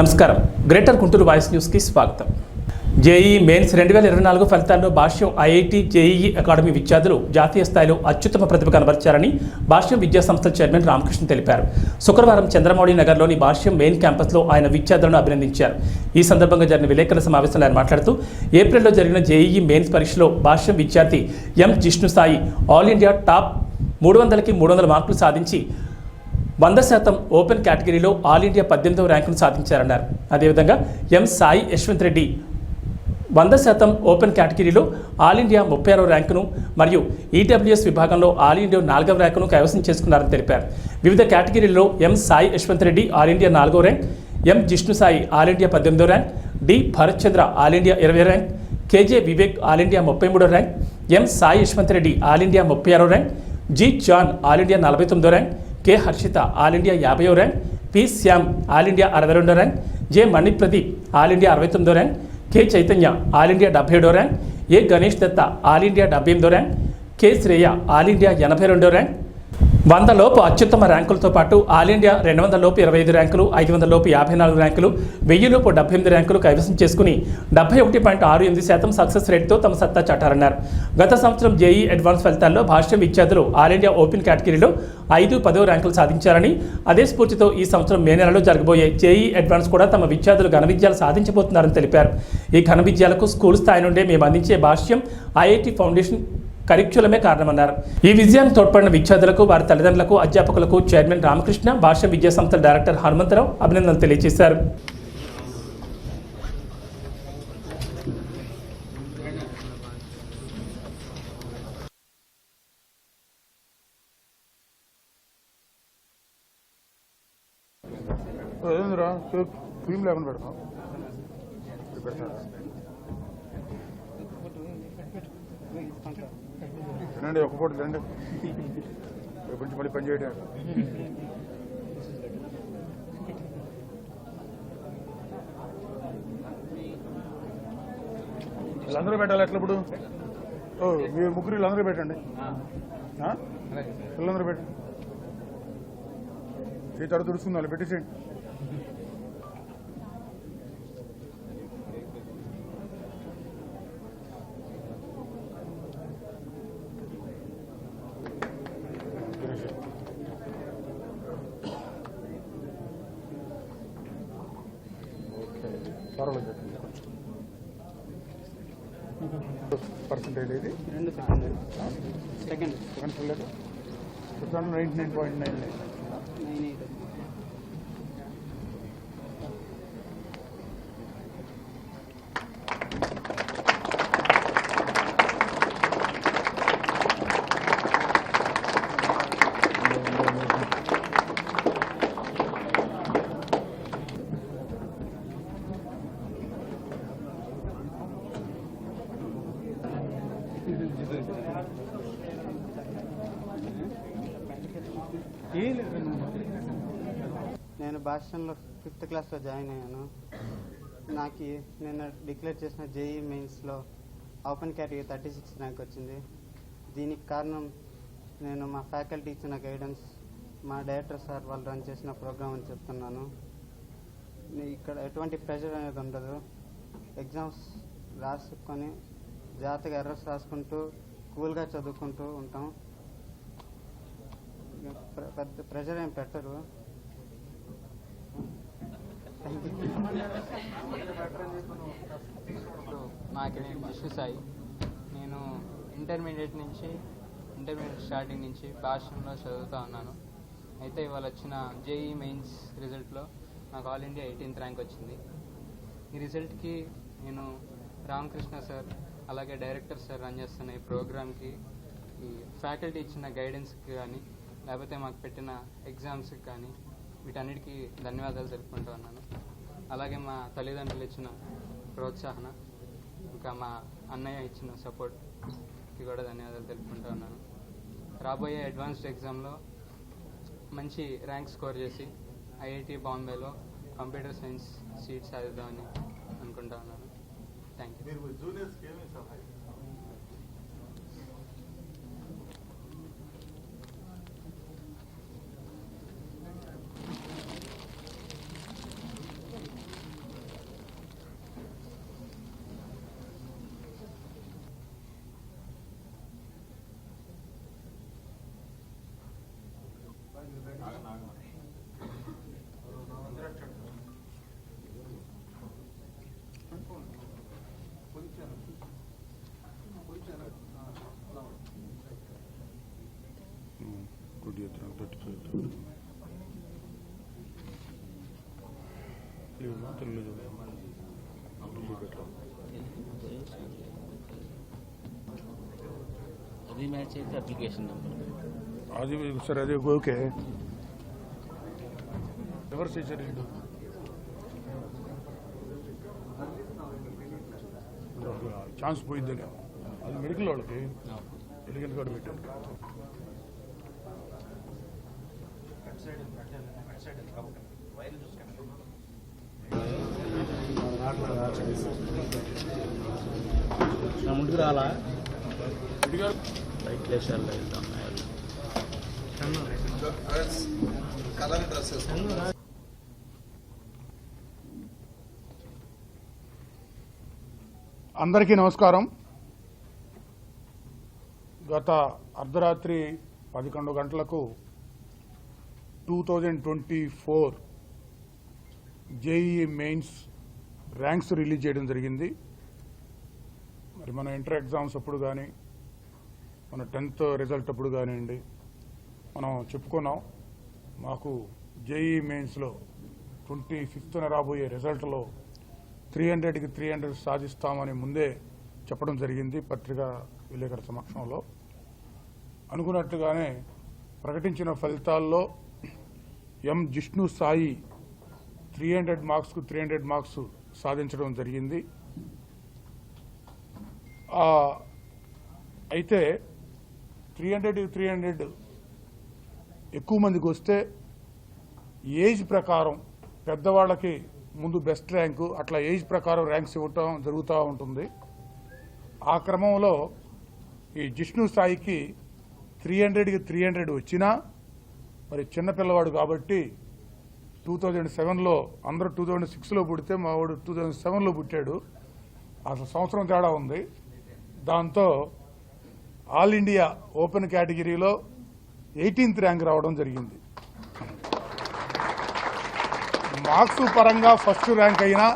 నమస్కారం. Greater Guntur voice న్యూస్కి స్వాగతం. జేఈ మెయిన్స్ రెండు వేల ఇరవై నాలుగు ఫలితాల్లో భాష్యం ఐఐటి జేఈఈ అకాడమీ విద్యార్థులు జాతీయ స్థాయిలో అత్యుత్తమ ప్రతిభ కనబరిచారని భాష్యం విద్యాసంస్థ చైర్మన్ రామకృష్ణ తెలిపారు. శుక్రవారం చంద్రమౌళి నగర్లోని భాష్యం మెయిన్ క్యాంపస్లో ఆయన విద్యార్థులను అభినందించారు. ఈ సందర్భంగా జరిగిన విలేకరుల సమావేశంలో ఆయన మాట్లాడుతూ ఏప్రిల్లో జరిగిన జేఈఈ మెయిన్స్ పరీక్షలో భాష్యం విద్యార్థి M Jishnu Sai all India top మూడు వందలకి మూడు వందల మార్కులు సాధించి వంద శాతం ఓపెన్ కేటగిరీలో ఆల్ ఇండియా పద్దెనిమిదవ ర్యాంకును సాధించారన్నారు. అదేవిధంగా ఎం సాయి యశ్వంత్ రెడ్డి వంద శాతం ఓపెన్ కేటగిరీలో ఆల్ ఇండియా ముప్పై ఆరో ర్యాంకును మరియు ఈడబ్ల్యూఎస్ విభాగంలో ఆల్ ఇండియా నాలుగవ ర్యాంకును కైవసం చేసుకున్నారని తెలిపారు. వివిధ కేటగిరీల్లో M Sai Yashwanth Reddy all India నాలుగో rank M Jishnu Sai all India పద్దెనిమిదో rank D Bharat Chandra all India ఇరవై rank KJ Vivek all India ముప్పై మూడో rank M Sai Yashwanth Reddy all India ముప్పై ఆరో rank G John all India నలభై తొమ్మిదో rank K. Harshitha all India యాభైవ rank. P. Shyam all India అరవై రెండో rank. J. Manipradeep all India అరవై తొమ్మిదో rank. K. Chaitanya all India డెబ్బై ఏడో rank. A Ganesh Datta all India డెబ్బై ఎనిమిదో rank. K. Shreya all India ఎనభై రెండో ర్యాంక్. వంద లోపు అత్యుత్తమ ర్యాంకులతో పాటు ఆల్ ఇండియా రెండు వందల లోపు ఇరవై ఐదు ర్యాంకులు ఐదు వందల లోపు యాభై నాలుగు ర్యాంకులు వెయ్యి లోపు డెబ్బై ఎనిమిది ర్యాంకులు కైవసం చేసుకుని డెబ్బై ఒకటి పాయింట్ ఆరు ఎనిమిది శాతం సక్సెస్ రేట్తో తమ సత్తా చాటారన్నారు. గత సంవత్సరం జేఈ అడ్వాన్స్ ఫలితాల్లో భాష్యం విద్యార్థులు ఆల్ ఇండియా ఓపెన్ కేటగిరీలో ఐదు పదో ర్యాంకులు సాధించారని అదే స్ఫూర్తితో ఈ సంవత్సరం మే నెలలో జరగబోయే జేఈ అడ్వాన్స్ కూడా తమ విద్యార్థులు ఘన విద్యాలు సాధించబోతున్నారని తెలిపారు. ఈ ఘన విద్యాలకు స్కూల్ స్థాయి నుండే మేము అందించే భాష్యం ఐఐటి ఫౌండేషన్ కరిక్యులమే కారణమన్నారు. ఈ విజయాన్ని తోడ్పడిన విద్యార్థులకు వారి తల్లిదండ్రులకు అధ్యాపకులకు చైర్మన్ రామకృష్ణ భాష విద్యా సంస్థ డైరెక్టర్ హనుమంతరావు అభినందనలు తెలియజేశారు. ఏందిరా? కేక్ క్రీమ్ లేకుండా పెడతాం ఇది పెడతారా తినండి ఒక పూట తినండి రేపు నుంచి మళ్ళీ పనిచేయడం వీళ్ళందరూ పెట్టాలి ఎట్లా ఇప్పుడు? ఓ మీరు ముగ్గురు వీళ్ళందరూ పెట్టండి. ఆ? వీళ్ళందరూ పెట్టండి. ఈ తర్వాత తుడుస్తుంది వాళ్ళు పెట్టేసేయండి. పర్వాలేదు పెట్టండి పర్సంటేజ్ ఇది రెండు second second ninety nine point nine nine nine fifth క్లాస్లో జాయిన్ అయ్యాను. నాకు నేను డిక్లేర్ చేసిన జేఈ మెయిన్స్లో open category thirty six rank వచ్చింది. దీనికి కారణం నేను మా ఫ్యాకల్టీ ఇచ్చిన గైడెన్స్ మా డైరెక్టర్ సార్ వాళ్ళు రన్ చేసిన ప్రోగ్రామ్ అని చెప్తున్నాను. ఇక్కడ ఎటువంటి ప్రెషర్ అనేది ఉండదు. ఎగ్జామ్స్ రాసుకొని జాగ్రత్తగా ఎర్రర్స్ రాసుకుంటూ కూల్గా చదువుకుంటూ ఉంటాం. ప్ర- పెద్ద ప్రెషర్ ఏం పెట్టరు. నాకు నేను విష్ణు సాయి. నేను ఇంటర్మీడియట్ నుంచి ఇంటర్మీడియట్ స్టార్టింగ్ నుంచి భాషలో చదువుతూ ఉన్నాను. అయితే ఇవాళ వచ్చిన జేఈ మెయిన్స్ రిజల్ట్లో నాకు ఆల్ ఇండియా ఎయిటీన్త్ ర్యాంక్ వచ్చింది. ఈ రిజల్ట్కి నేను రామకృష్ణ సార్ అలాగే డైరెక్టర్ సార్ రన్ చేస్తున్న ఈ ప్రోగ్రామ్కి ఈ ఫ్యాకల్టీ ఇచ్చిన గైడెన్స్కి కానీ లేకపోతే మాకు పెట్టిన ఎగ్జామ్స్కి కానీ వీటన్నిటికీ ధన్యవాదాలు తెలుపుకుంటూ ఉన్నాను. అలాగే మా తల్లిదండ్రులు ఇచ్చిన ప్రోత్సాహన ఇంకా మా అన్నయ్య ఇచ్చిన సపోర్ట్కి కూడా ధన్యవాదాలు తెలుపుకుంటూ ఉన్నాను. రాబోయే అడ్వాన్స్డ్ ఎగ్జామ్లో మంచి ర్యాంక్ స్కోర్ చేసి ఐఐటి బాంబేలో కంప్యూటర్ సైన్స్ సీట్ సాధిద్దామని అనుకుంటా ఉన్నాను. థ్యాంక్ యూ తెలుగులో తెలుగులో చూడు. అది మ్యాచ్ అయితే అప్లికేషన్ నెంబర్ అది సరే అది ఓకే ఎవరు చేశారు వీడు ఛాన్స్ పోయిందని అది మెడికల్ వాళ్ళకి మెడికల్ కార్డు పెట్టారు నా ముందుకు రాలా మెడికల్ బైక్ లేచారు కలర్ డ్రెస్ అందరికీ నమస్కారం. గత అర్ధరాత్రి పదకొండు గంటలకు two thousand twenty four JEE mains ranks release చేయడం జరిగింది. మరి మన ఇంటర్ ఎగ్జామ్స్ అప్పుడు కానీ మన టెన్త్ రిజల్ట్ అప్పుడు కానివ్వండి మనం చెప్పుకున్నాం. మాకు జేఈ మెయిన్స్లో ట్వంటీ ఫిఫ్త్న రాబోయే రిజల్ట్లో త్రీ హండ్రెడ్కి త్రీ హండ్రెడ్ సాధిస్తామని ముందే చెప్పడం జరిగింది పత్రికా విలేకరుల సమక్షంలో. అనుకున్నట్టుగానే ప్రకటించిన ఫలితాల్లో M Jishnu Sai three hundred మార్క్స్కు three hundred marks సాధించడం జరిగింది. అయితే త్రీ హండ్రెడ్ త్రీ హండ్రెడ్ ఎక్కువ మందికి వస్తే ఏజ్ ప్రకారం పెద్దవాళ్ళకి ముందు బెస్ట్ ర్యాంకు అట్లా ఏజ్ ప్రకారం ర్యాంక్స్ ఇవ్వటం జరుగుతూ ఉంటుంది. ఆ క్రమంలో ఈ జిష్ణు స్థాయికి త్రీ హండ్రెడ్కి త్రీ హండ్రెడ్ వచ్చినా మరి చిన్నపిల్లవాడు కాబట్టి టూ థౌజండ్ సెవెన్లో అందరూ టూ థౌజండ్ సిక్స్లో పుడితే మా వాడు టూ థౌజండ్ సెవెన్లో పుట్టాడు. అసలు సంవత్సరం తేడా ఉంది. దాంతో ఆల్ ఇండియా ఓపెన్ కేటగిరీలో ఎయిటీన్త్ ర్యాంక్ రావడం జరిగింది. మార్క్స్ పరంగా ఫస్ట్ ర్యాంక్ అయినా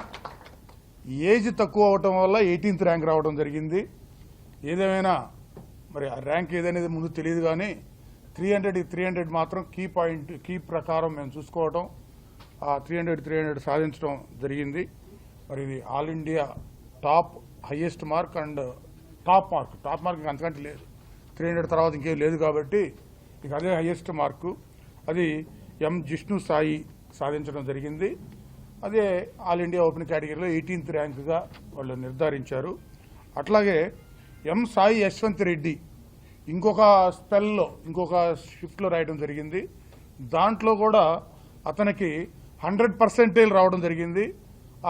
ఏజ్ తక్కువ అవటం వల్ల ఎయిటీన్త్ ర్యాంక్ రావడం జరిగింది. ఏదేమైనా మరి ఆ ర్యాంక్ ఏదనేది ముందు తెలియదు కానీ త్రీ హండ్రెడ్ త్రీ హండ్రెడ్ మాత్రం కీ పాయింట్ కీ ప్రకారం మేము చూసుకోవటం. ఆ త్రీ హండ్రెడ్ త్రీ హండ్రెడ్ సాధించడం జరిగింది. మరి ఇది all India top highest mark and top mark. Top mark ఇంకా అంతకంటే లేదు. త్రీ హండ్రెడ్ తర్వాత ఇంకేం లేదు కాబట్టి ఇక అదే హైయెస్ట్ మార్కు. అది ఎం జిష్ణు సాయి సాధించడం జరిగింది. అదే ఆల్ ఇండియా ఓపెన్ కేటగిరీలో ఎయిటీన్త్ ర్యాంకుగా వాళ్ళు నిర్ధారించారు. అట్లాగే ఎం సాయి యశ్వంత్ రెడ్డి ఇంకొక స్పెల్లో ఇంకొక షిఫ్ట్లో రాయడం జరిగింది. దాంట్లో కూడా అతనికి హండ్రెడ్ పర్సెంటేజ్ రావడం జరిగింది.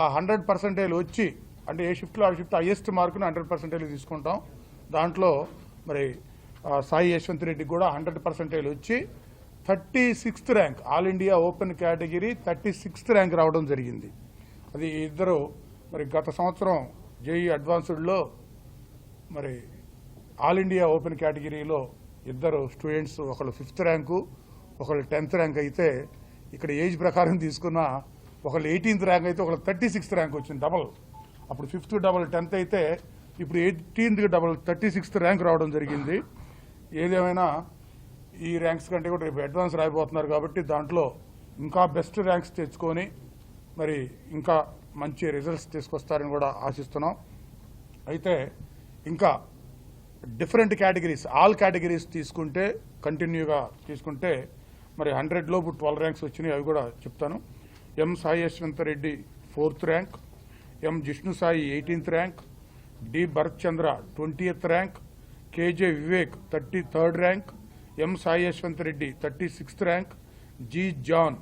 ఆ హండ్రెడ్ పర్సెంటేజ్ వచ్చి అంటే ఏ షిఫ్ట్లో ఆ షిఫ్ట్ హైయెస్ట్ మార్కుని హండ్రెడ్ పర్సెంటేజ్ తీసుకుంటాం. దాంట్లో మరి సాయి యశ్వంత్ రెడ్డికి కూడా హండ్రెడ్ పర్సెంటేజ్ వచ్చి thirty sixth rank all India open category thirty sixth rank రావడం జరిగింది. అది ఇద్దరు మరి గత సంవత్సరం జేఈ అడ్వాన్స్డ్లో మరి ఆల్ ఇండియా ఓపెన్ కేటగిరీలో ఇద్దరు స్టూడెంట్స్ ఒకళ్ళు ఫిఫ్త్ ర్యాంకు ఒకళ్ళు టెన్త్ ర్యాంక్ అయితే ఇక్కడ ఏజ్ ప్రకారం తీసుకున్న ఒకళ్ళు ఎయిటీన్త్ ర్యాంక్ అయితే ఒకళ్ళు థర్టీ సిక్స్త్ ర్యాంక్ వచ్చింది డబల్ అప్పుడు ఫిఫ్త్ డబల్ టెన్త్ అయితే ఇప్పుడు eighteenth double thirty sixth rank రావడం జరిగింది. ఏదేమైనా ఈ ర్యాంక్స్ కంటే కూడా రేపు అడ్వాన్స్ రాయిపోతున్నారు కాబట్టి దాంట్లో ఇంకా బెస్ట్ ర్యాంక్స్ తెచ్చుకొని మరి ఇంకా మంచి రిజల్ట్స్ తీసుకొస్తారని కూడా ఆశిస్తున్నాం. అయితే ఇంకా డిఫరెంట్ కేటగిరీస్ ఆల్ కేటగిరీస్ తీసుకుంటే కంటిన్యూగా తీసుకుంటే మరి హండ్రెడ్ లోపు ట్వెల్వ్ ర్యాంక్స్ వచ్చినాయి అవి కూడా చెప్తాను. M Sai Yashwanth Reddy fourth rank M Jishnu Sai eighteenth rank D Bharat Chandra twentieth rank KJ Vivek thirty third rank M Sai Yashwanth Reddy thirty sixth rank G John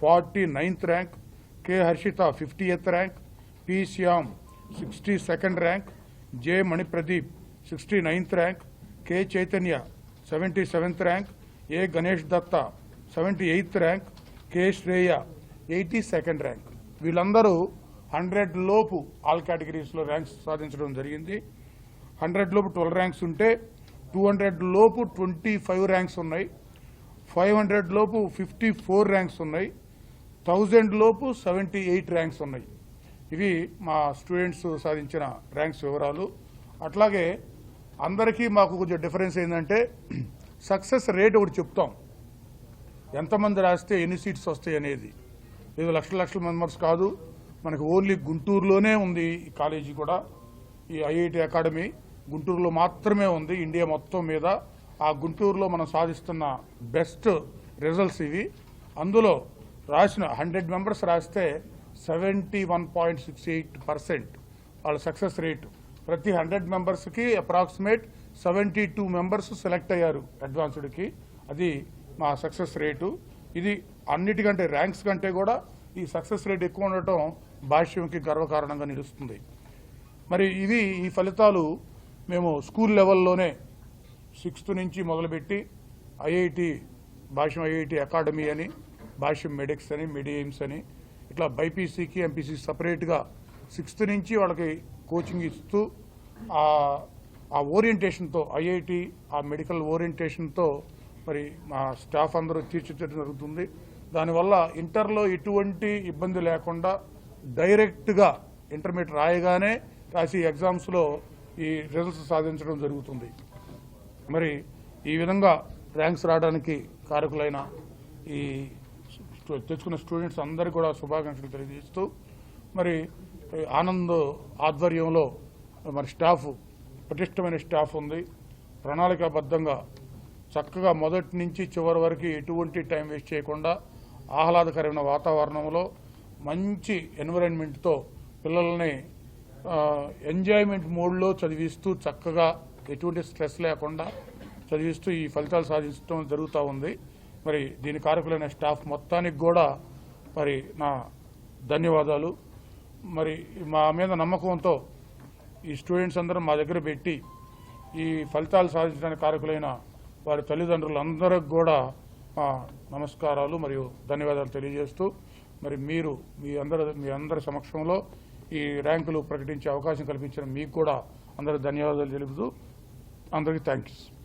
forty ninth rank K Harshitha fiftieth rank P Shyam sixty second rank J Manipradeep sixty ninth rank K Chaitanya seventy seventh rank A Ganesh Datta seventy eighth rank K Shreya eighty second rank. వీళ్ళందరూ hundred లోపు all కేటగిరీస్లో ranks సాధించడం జరిగింది. Hundred లోపు twelve ranks ఉంటే two hundred లోపు twenty five ranks ఉన్నాయి. Five hundred లోపు ఫిఫ్టీ ఫోర్ ర్యాంక్స్ ఉన్నాయి. థౌజండ్ లోపు సెవెంటీ ఎయిట్ ర్యాంక్స్ ఉన్నాయి. ఇవి మా స్టూడెంట్స్ సాధించిన ర్యాంక్స్ వివరాలు. అట్లాగే అందరికీ మాకు కొంచెం డిఫరెన్స్ ఏంటంటే సక్సెస్ రేట్ ఒకటి చెప్తాం. ఎంతమంది రాస్తే ఎన్ని సీట్స్ వస్తాయి అనేది. ఏదో లక్షల లక్షల మెంబర్స్ కాదు. మనకి ఓన్లీ గుంటూరులోనే ఉంది ఈ కాలేజీ కూడా. ఈ ఐఐటి అకాడమీ గుంటూరులో మాత్రమే ఉంది. ఇండియా మొత్తం మీద ఆ గుంటూరులో మనం సాధిస్తున్న బెస్ట్ రిజల్ట్స్ ఇవి. అందులో రాసిన హండ్రెడ్ మెంబర్స్ రాస్తే seventy one point six eight percent వాళ్ళ సక్సెస్ రేటు. ప్రతి హండ్రెడ్ మెంబర్స్కి approximate seventy two members select అయ్యారు అడ్వాన్స్డ్కి. అది మా సక్సెస్ రేటు ఇది అన్నిటికంటే ర్యాంక్స్ కంటే కూడా ఈ సక్సెస్ రేట్ ఎక్కువ ఉండటం భాష్యంకి గర్వకారణంగా నిలుస్తుంది. మరి ఇవి ఈ ఫలితాలు మేము స్కూల్ లెవెల్లోనే సిక్స్త్ నుంచి మొదలుపెట్టి ఐఐటి భాష్యం ఐఐటి అకాడమీ అని భాష్యం మెడిక్స్ అని మెడిఎయిమ్స్ అని ఇట్లా బైపీసీకి ఎంపీసీ సపరేట్గా సిక్స్త్ నుంచి వాళ్ళకి కోచింగ్ ఇస్తూ ఆ ఆ ఓరియంటేషన్తో ఐఐటి ఆ మెడికల్ ఓరియంటేషన్తో మరి మా స్టాఫ్ అందరూ తీర్చిదిద్దడం జరుగుతుంది. దానివల్ల ఇంటర్లో ఎటువంటి ఇబ్బంది లేకుండా డైరెక్ట్గా ఇంటర్మీడియట్ రాయగానే రాసి ఎగ్జామ్స్లో ఈ రిజల్ట్స్ సాధించడం జరుగుతుంది. మరి ఈ విధంగా ర్యాంక్స్ రావడానికి కారకులైన ఈ తెచ్చుకున్న స్టూడెంట్స్ అందరికీ కూడా శుభాకాంక్షలు తెలియజేస్తూ మరి ఆనంద్ ఆధ్వర్యంలో మరి స్టాఫ్ పటిష్టమైన స్టాఫ్ ఉంది. ప్రణాళికాబద్ధంగా చక్కగా మొదటి నుంచి చివరి వరకు ఎటువంటి టైం వేస్ట్ చేయకుండా ఆహ్లాదకరమైన వాతావరణంలో మంచి ఎన్విరాన్మెంట్తో పిల్లల్ని ఎంజాయ్మెంట్ మోడ్లో చదివిస్తూ చక్కగా ఎటువంటి స్ట్రెస్ లేకుండా చదివిస్తూ ఈ ఫలితాలు సాధించడం జరుగుతూ ఉంది. మరి దీని కారకులైన స్టాఫ్ మొత్తానికి కూడా మరి నా ధన్యవాదాలు. మరి మా మీద నమ్మకంతో ఈ స్టూడెంట్స్ అందరం మా దగ్గర పెట్టి ఈ ఫలితాలు సాధించడానికి కారకులైన వారి తల్లిదండ్రులందరికి కూడా మా నమస్కారాలు మరియు ధన్యవాదాలు తెలియజేస్తూ మరి మీరు మీ అందరి మీ అందరి సమక్షంలో ఈ ర్యాంకులు ప్రకటించే అవకాశం కల్పించిన మీకు కూడా అందరి ధన్యవాదాలు తెలుపుతూ అందరికీ థ్యాంక్స్